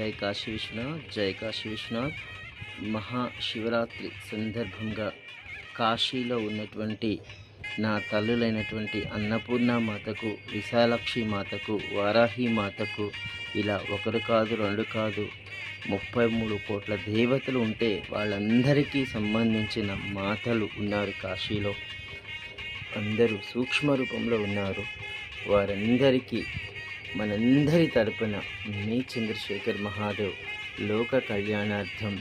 జై కాశీ విశ్వనాథ్ జై కాశీ విశ్వనాథ్. మహాశివరాత్రి సందర్భంగా కాశీలో ఉన్నటువంటి నా తల్లులైనటువంటి అన్నపూర్ణ మాతకు విశాలాక్షి మాతకు వారాహి మాతకు ఇలా ఒకరు కాదు రెండు కాదు ముప్పై మూడు కోట్ల దేవతలు ఉంటే వాళ్ళందరికీ సంబంధించిన మాతలు ఉన్నారు కాశీలో. అందరూ సూక్ష్మ రూపంలో ఉన్నారు. వారందరికీ మనందరి తరపున మీ చంద్రశేఖర్ మహాదేవ్ లోక కళ్యాణార్థం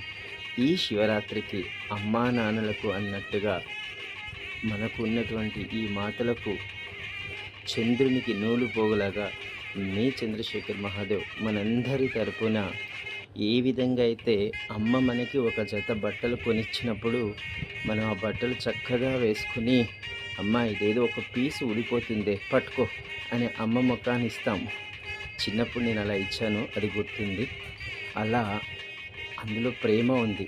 ఈ శివరాత్రికి అమ్మా నాన్నలకు అన్నట్టుగా మనకు ఉన్నటువంటి ఈ మాటలకు చంద్రునికి నూలు పోగులాగా మీ చంద్రశేఖర్ మహాదేవ్ మనందరి తరపున ఏ విధంగా అయితే అమ్మ మనకి ఒక జత బట్టలు కొనిచ్చినప్పుడు మనం ఆ బట్టలు చక్కగా వేసుకుని అమ్మ ఇదేదో ఒక పీసు ఊడిపోతుంది పట్టుకో అని అమ్మ ముఖాన్ని ఇస్తాము. చిన్నప్పుడు నేను అలా ఇచ్చాను అది గుర్తుంది. అలా అందులో ప్రేమ ఉంది.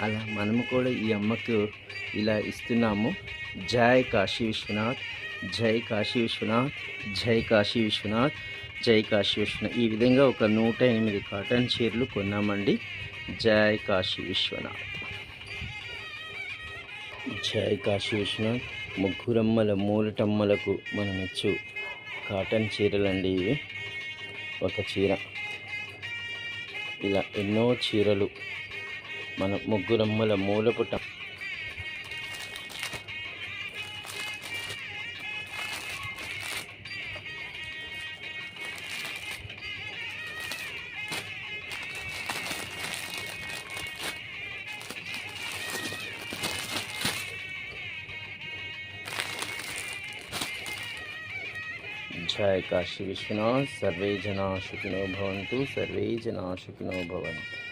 అలా మనము కూడా ఈ అమ్మకు ఇలా ఇస్తున్నాము. జై కాశీ విశ్వనాథ్ జై కాశీ విశ్వనాథ్ జై కాశీ విశ్వనాథ్ జై కాశీ విశ్వనాథ్. ఈ విధంగా ఒక నూట ఎనిమిది కాటన్ చీరలు కొన్నామండి. జై కాశీ విశ్వనాథ్. జై కాశీ విశ్వనాథ్. ముగ్గురమ్మల మూలటమ్మలకు మనమిచ్చు కాటన్ చీరలండి ఇవి. ఒక చీర. ఇలా ఎన్నో చీరలు మన ముగ్గురమ్మల మూలపుట जय काशी विश्वनाथ सर्वे जना सुखिनो भवन्तु सर्वे जना सुखिनो भवन्तु।